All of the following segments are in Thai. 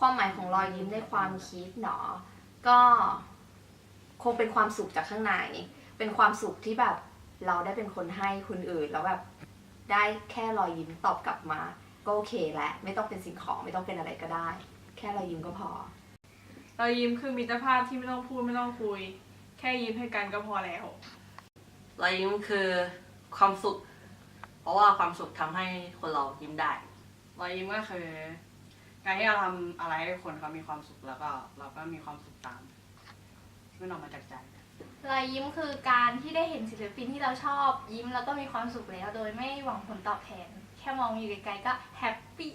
ความหมายของรอยยิ้มในความคิดเนาะก็ คงเป็นความสุขจากข้างใน เป็นความสุขที่แบบเราได้เป็นคนให้คนอื่นแล้วแบบได้แค่รอยยิ้มตอบกลับมา ก็โอเคแหละไม่ต้องเป็นสิ่งของไม่ต้องเป็นอะไรก็ได้ แค่รอยยิ้มก็พอ รอยยิ้มคือมิตรภาพที่ไม่ต้องพูดไม่ต้องคุย แค่ยิ้มให้กันก็พอแล้ว รอยยิ้มคือความสุข เพราะว่าความสุขทำให้คนเรายิ้มได้ รอยยิ้มก็คือ การที่เราทำอะไรให้คนเขามีความสุขแล้วก็ เราก็มีความสุขตามที่มันออกมาจากใจ รอยยิ้มคือการที่ได้เห็นศิลปินที่เราชอบยิ้มแล้วก็มีความสุขแล้ว โดยไม่หวังผลตอบแทน แค่มองอยู่ไกลๆก็แฮปปี้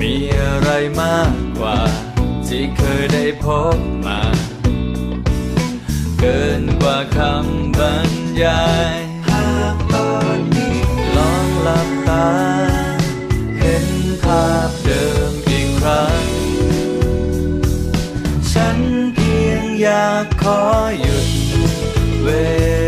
มีอะไรมากกว่า ที่เคยได้พบมา เกินกว่าคำบรรยายหากตอนนี้ลองหลับตา เห็นภาพเดิมอีกครั้ง ฉันเพียงอยากขอหยุดเวล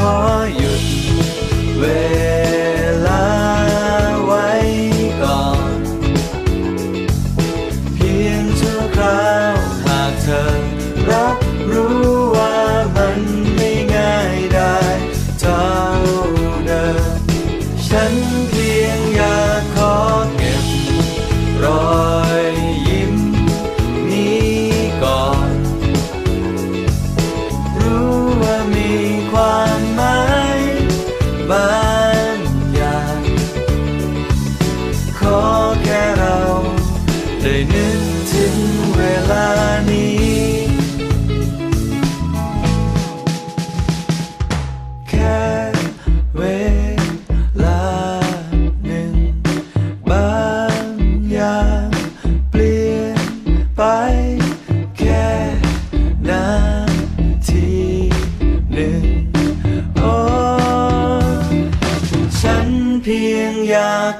ขอหยุดเว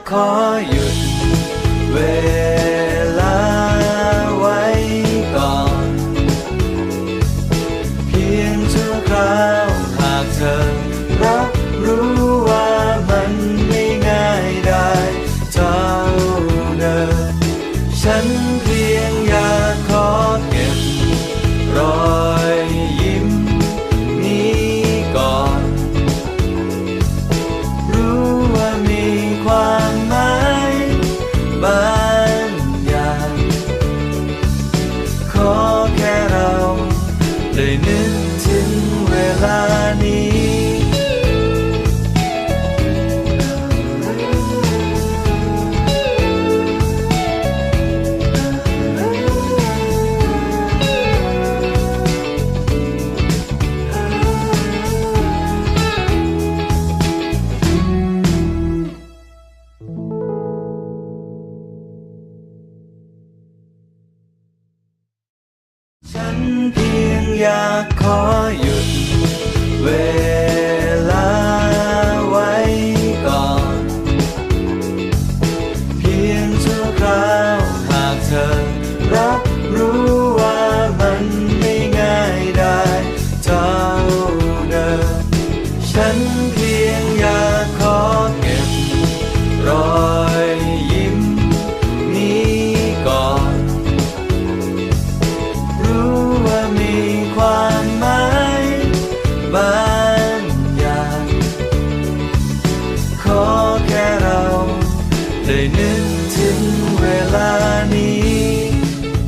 กขอหยุดเวล ได้นึกถึงเวลานี้ฉันเพีย อยากขอหยุดเวล